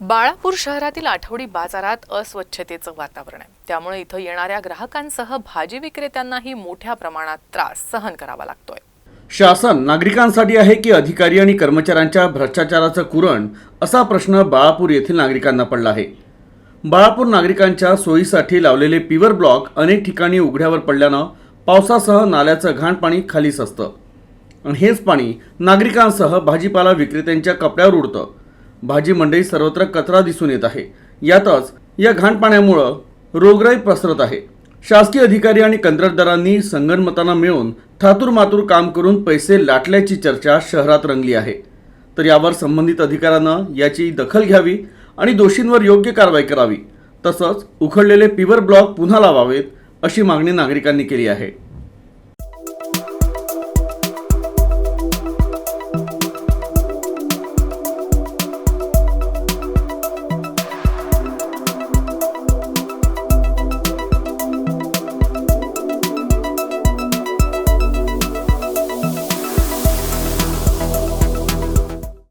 बाळापूर शहरातील आठवडी बाजारात अस्वच्छतेचं वातावरण आहे. त्यामुळे इथं येणाऱ्या ग्राहकांसह भाजी विक्रेत्यांनाही मोठ्या प्रमाणात त्रास सहन करावा लागतोय. शासन नागरिकांसाठी आहे की अधिकारी आणि कर्मचाऱ्यांच्या भ्रष्टाचाराचं कुरण? असा प्रश्न बाळापूर येथील नागरिकांना पडला आहे. बाळापूर नागरिकांच्या सोयीसाठी लावलेले पिवर ब्लॉक अनेक ठिकाणी उघड्यावर पडल्यानं पावसासह नाल्याचं घाण पाणी खालीच असतं. आणि हेच पाणी नागरिकांसह भाजीपाला विक्रेत्यांच्या कपड्यावर उडतं. भाजी मंडई सर्वत्र कचरा दिसून येत आहे. यातच या घाण पाण्यामुळं रोगराई पसरत आहे. शासकीय अधिकारी आणि कंत्राटदारांनी संगणमतांना मिळून थातूर मातूर काम करून पैसे लाटल्याची चर्चा शहरात रंगली आहे. तर यावर संबंधित अधिकाऱ्यानं याची दखल घ्यावी आणि दोषींवर योग्य कारवाई करावी. तसंच उखडलेले पिवर ब्लॉक पुन्हा लावावेत अशी मागणी नागरिकांनी केली आहे.